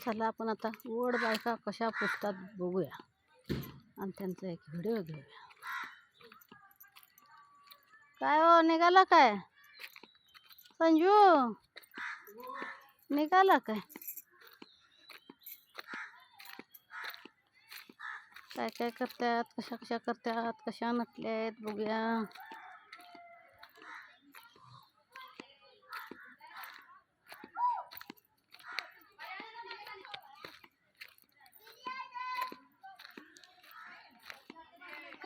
चला आपण आता वड बायका कशा पुसतात बघूया. एक व्हिडिओ घेऊया. काय हो, निघाला काय? संजू, निघाला काय? कशा कशा करतात कशा नटल्या आहेत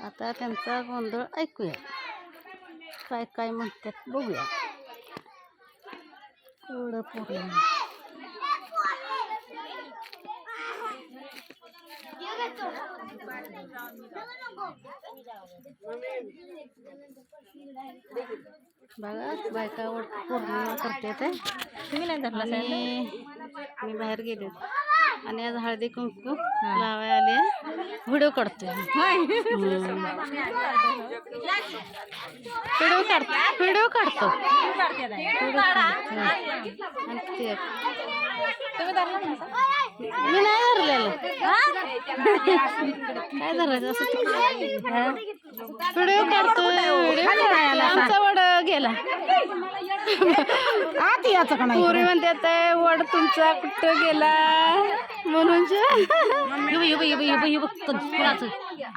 आता त्यांचा गोंधळ ऐकूया काय काय म्हणतात बघूया एवढं पूर्ण बघा बायका वड पौर्णिमा करते ते तुम्ही नाही धरला आणि मी बाहेर गेले आणि आज हळदी कुंकू लावाय आले व्हिडिओ काढतोय. व्हिडिओ काढतो व्हिडिओ काढतो. मी नाही धरलेलं. काय धरायचं? असं व्हिडिओ काढतोय व्हिडिओ आमचा वड गेला. आत याचं का पुरी म्हणतात आहे, वड तुमचा कुठं गेला? म्हणून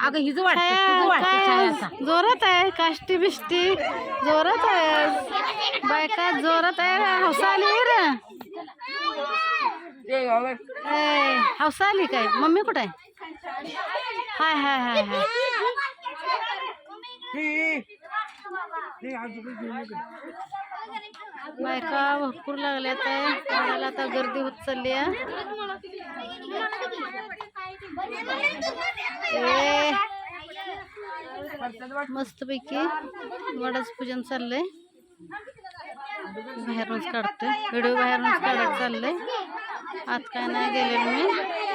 अगं हिज काय जोरात आहे काष्टी बिष्टी. जोरात आहे. बायका जोरात आहे. हौसा आली रे हौसा आली काय? मम्मी कुठं आहे? हाय हाय हाय हाय. बायका भरपूर लागल्यात त्याला आता गर्दी होत चालली आहे. मस्तपैकी वडाच पूजन चाललंय. बाहेरूनच काढतोय. व्हिडिओ बाहेरूनच काढायचं चाललंय. आत काय नाही गेलेलो मी.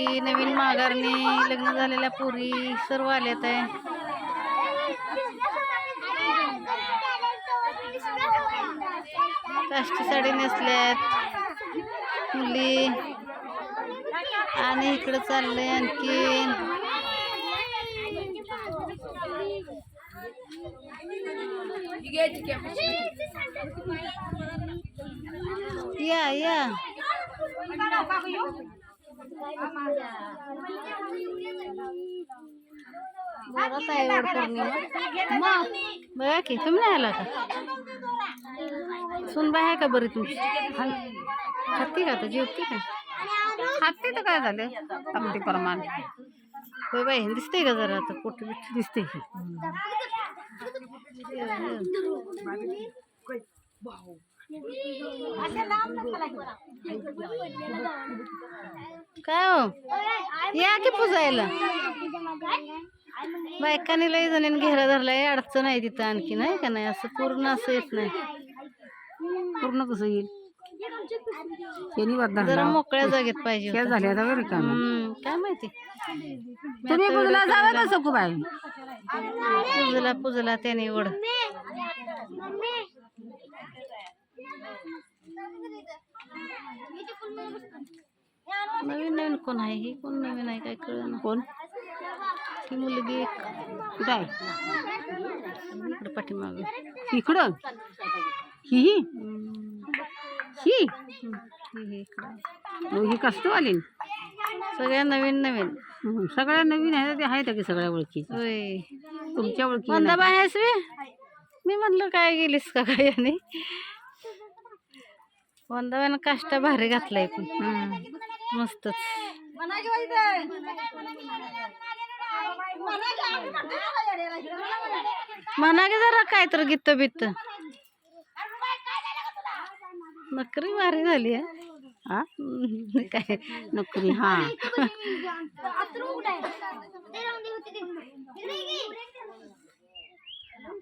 मुली नवीन माघारणी लग्न झालेल्या पुरी सर्व आल्यात आहे काष्टी साडी नेसल्यात मुली. आणि इकडं चाललंय आणखीन या या. जोरात आहे बघा की तुम्ही नाही आला का सुनबाई आहे का बरी तुमची खाती का तर जेवती का खाते तर काय झालं तमती प्रमाण होय बाई दिसते का जरा आता पोट बिट दिसते की काय हो? या की पुजायला? बायकाने लई जणीन घेरा धरलाय अडचण आहे तिथं आणखी नाही का नाही? असं पूर्ण असं येत नाही. पूर्ण कसं येईल? जरा. मोकळ्या जागेत पाहिजे होतं. झाल्या बरं का? हम्म, काय माहिती? तुम्ही पुजला एवढं जावा का सखूबाई पुजला पुजला त्याने वड नवीन नवीन कोण आहे ही? कोण नवीन आहे? काय कळलं कोण? ही मुलगी एक. कुठं आहे इकडं पाठीमाग. इकडं? ही? ही? ही ही इकडं कष्टवाली? सगळ्या नवीन नवीन. सगळ्या नवीन आहे ते आहेत की सगळ्या ओळखी? होय. तुमच्या ओळखी वंदा आहेस मी म्हणलं काय गेलीस का काय आणि? वंदाबाईनं काष्टा भारी घातलाय पण. मस्तच. म्हणा की जरा काय तर गीत बित्त नोकरी भारी झाली आहे हा काय? नोकरी हा.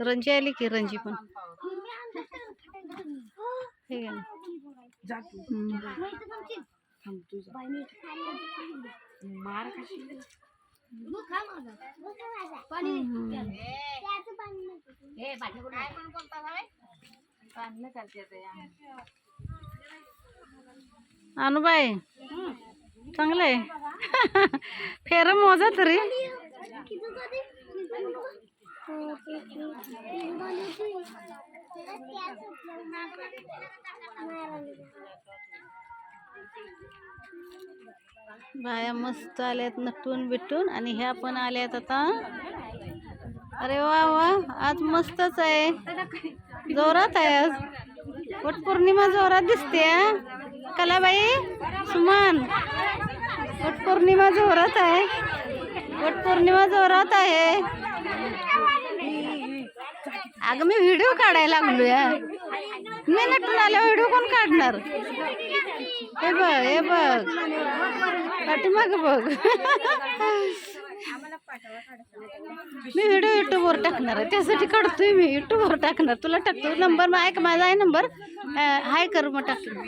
रंजी आली की रंजी पण? घे ना. हं. हम्म. अनुबाई चांगलं आहे फेर मोजा तरी बाया मस्त आल्यात नटून बिटून आणि ह्या पण आल्यात आता. अरे वा वा आज मस्तच आहे. जोरात आहे आज. वट पौर्णिमा जोरात दिसते हा. कलाबाई सुमन. वट पौर्णिमा जोरात आहे. वट पौर्णिमा जोरात आहे. अगं मी व्हिडिओ काढायला लागलो या मी नटून आल्या व्हिडिओ कोण काढणार? हे बघ हे बघ. पाठीमाग बघ. मी व्हिडिओ युट्यूबवर टाकणार आहे. त्यासाठी काढतोय मी. युट्यूबवर टाकणार. तुला टाकतो. नंबर आहे का माझा आहे नंबर. हाय कर मग टाकतो.